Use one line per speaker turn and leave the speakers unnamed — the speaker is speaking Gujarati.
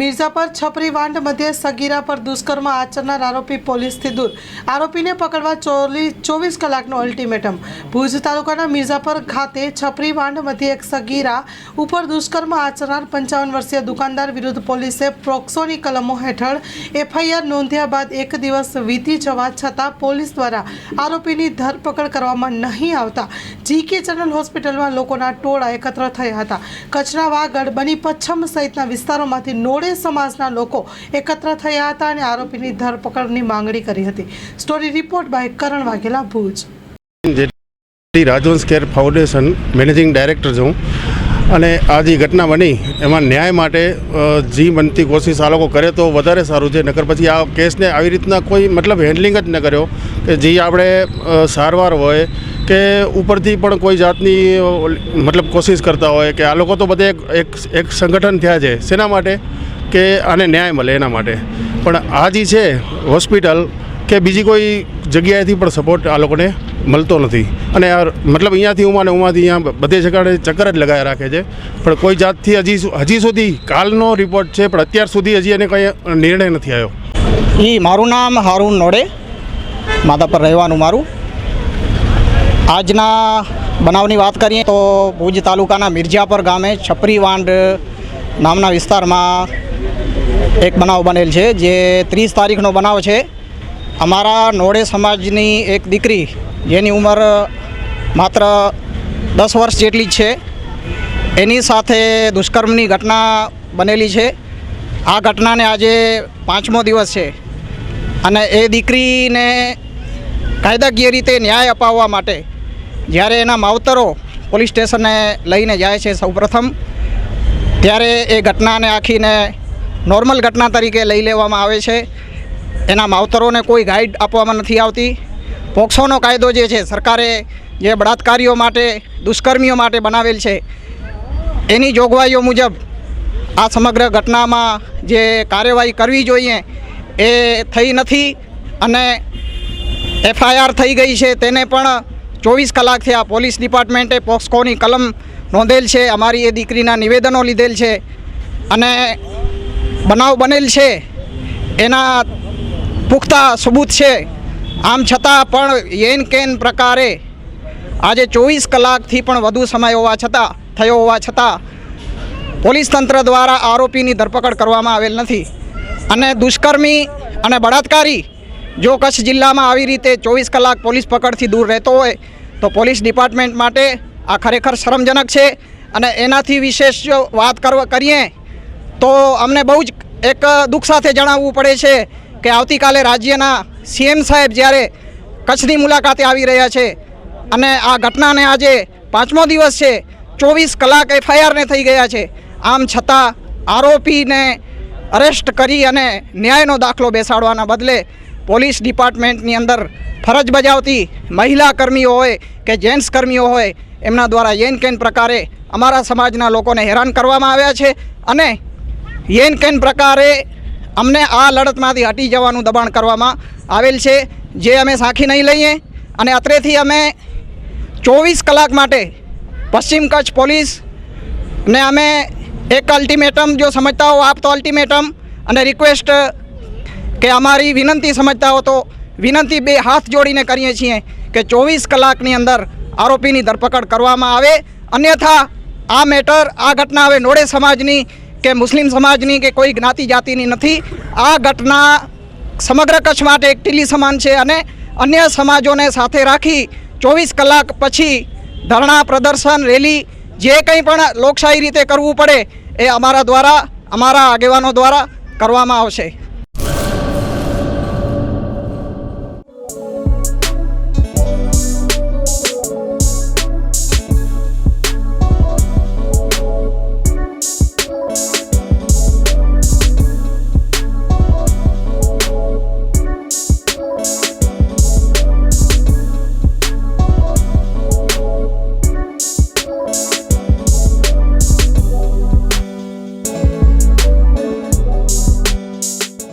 મિર્ઝાપર છપરી વાંડ મધ્યે સગીરા પર દુષ્કર્મ આચરનાર આરોપી પોલીસથી દૂર. આરોપીને પકડવા ચોવીસ કલાકનો અલ્ટિમેટમ. ભુજ તાલુકાના મિર્ઝાપર ખાતે છપરી વાંડ મધ્યે એક સગીરા ઉપર દુષ્કર્મ આચરનાર પંચાવન વર્ષીય દુકાનદાર વિરુદ્ધ પોલીસે પ્રોક્સોની કલમો હેઠળ એફઆઈઆર નોંધ્યા બાદ એક દિવસ વીતી જવા છતાં પોલીસ દ્વારા આરોપીની ધરપકડ કરવામાં નહીં આવતા જીકે જનરલ હોસ્પિટલમાં લોકોના ટોળા એકત્ર થયા હતા. કચરા વાગડ બની પચ્છમ સહિતના વિસ્તારોમાંથી નોડે સમાજના લોકો એકત્ર થયા હતા અને આરોપીની ધરપકડની માંગણી કરી હતી. Story report by Karan Vaghela Bhuj.
Rajvansh care foundation managing director છું. અને આ જે ઘટના બની, એમાં ન્યાય માટે જી બનતી કોશિશ આ લોકો કરે તો વધારે સારું છે. નકર પછી આ કેસને આવી રીતના કોઈ મતલબ હેન્ડલિંગ જ ન કર્યો કે જે આપણે સારવાર હોય કે ઉપરથી પણ કોઈ જાતની મતલબ કોશિશ કરતા હોય કે આ લોકો તો બધે એક એક સંગઠન થયા છે. શેના માટે? કે આને ન્યાય મળે એના માટે. પણ આ છે હોસ્પિટલ કે બીજી કોઈ જગ્યાએથી પણ સપોર્ટ આ લોકોને મળતો નથી. અને મતલબ અહીંયાથી ઉમાને ઉમાથી અહીંયા બધે જગાડે ચક્કર જ લગાવી રાખે છે. પણ કોઈ જાતથી હજી હજી સુધી કાલનો રિપોર્ટ છે, પણ અત્યાર સુધી હજી એને કંઈ નિર્ણય નથી આવ્યો.
એ મારું નામ હારૂન નોડે. માતા પર રહેવાનું મારું. આજના બનાવની વાત કરીએ તો ભુજ તાલુકાના મિર્જાપર ગામે છપરી વાંડ નામના વિસ્તારમાં એક બનાવ બનેલ છે, જે ત્રીસ તારીખનો બનાવ છે. અમારા નોડે સમાજની એક દીકરી, જેની ઉંમર માત્ર દસ વર્ષ જેટલી જ છે. એની સાથે દુષ્કર્મની ઘટના બનેલી છે. આ ઘટનાને આજે પાંચમો દિવસ છે અને એ દીકરીને કાયદાકીય રીતે ન્યાય અપાવવા માટે જ્યારે એના માવતરો પોલીસ સ્ટેશને લઈને જાય છે સૌપ્રથમ, ત્યારે એ ઘટનાને આખીને નોર્મલ ઘટના તરીકે લઈ લેવામાં આવે છે. એના માવતરોને કોઈ ગાઈડ આપવામાં નથી આવતી. પોક્સોનો કાયદો જે છે, સરકારે જે બળાત્કારીઓ માટે, દુષ્કર્મીઓ માટે બનાવેલ છે, એની જોગવાઈઓ મુજબ આ સમગ્ર ઘટનામાં જે કાર્યવાહી કરવી જોઈએ એ થઈ નથી અને એફઆઈઆર થઈ ગઈ છે. તેને પણ ચોવીસ કલાકથી આ પોલીસ ડિપાર્ટમેન્ટે પોક્સકોની કલમ નોંધેલ છે. અમારી એ દીકરીના નિવેદનો લીધેલ છે. અને બનાવ બનેલ છે. એના પુખ્તા સબૂત છે. આમ છતાં પણ યેન કેન પ્રકારે આજે ચોવીસ કલાકથી પણ વધુ સમય હોવા છતાં, થયો હોવા છતાં, પોલીસ તંત્ર દ્વારા આરોપીની ધરપકડ કરવામાં આવેલ નથી. અને દુષ્કર્મી અને બળાત્કારી જો કચ્છ જિલ્લામાં આવી રીતે ચોવીસ કલાક પોલીસ પકડથી દૂર રહેતો હોય, તો પોલીસ ડિપાર્ટમેન્ટ માટે આ ખરેખર શરમજનક છે. અને એનાથી વિશેષ જો વાત કરવા, કરીએ તો અમને બહુ જ એક દુઃખ સાથે જણાવવું પડે છે કે આવતીકાલે રાજ્યના સીએમ સાહેબ જ્યારે કચ્છની મુલાકાતે આવી રહ્યા છે અને આ ઘટનાને આજે પાંચમો દિવસ છે, ચોવીસ કલાક એફઆઈઆરને થઈ ગયા છે. આમ છતાં આરોપીને અરેસ્ટ કરી અને ન્યાયનો દાખલો બેસાડવાના બદલે પોલીસ ડિપાર્ટમેન્ટની અંદર ફરજ બજાવતી મહિલા કર્મીઓ હોય કે જેન્ટ્સ કર્મીઓ હોય, એમના દ્વારા યેન કેન પ્રકારે અમારા સમાજના લોકોને હેરાન કરવામાં આવ્યા છે અને યેન કેન પ્રકારે અમને આ લડતમાંથી હટી જવાનું દબાણ કરવામાં આવેલ છે, જે અમે સાખી નહીં લઈએ. અને અત્રેથી અમે ચોવીસ કલાક માટે પશ્ચિમ કચ્છ પોલીસ ને અમે એક અલ્ટિમેટમ જો સમજતા હો આપ તો અલ્ટિમેટમ અને રિક્વેસ્ટ કે અમારી વિનંતી સમજતા હો તો વિનંતી બે હાથ જોડીને કરીએ છીએ કે ચોવીસ કલાકની અંદર આરોપીની ધરપકડ કરવામાં આવે. અન્યથા આ મેટર, આ ઘટના હવે નોડે સમાજની કે મુસ્લિમ સમાજની કે કોઈ જ્ઞાતિ જાતિની નથી. આ ઘટના સમગ્ર કચ્છ માટે એક ટીલી સમાન છે અને અન્ય સમાજોને સાથે રાખી ચોવીસ કલાક પછી ધરણા પ્રદર્શન, રેલી, જે કંઈ પણ લોકશાહી રીતે કરવું પડે એ અમારા દ્વારા, અમારા આગેવાનો દ્વારા કરવામાં આવશે.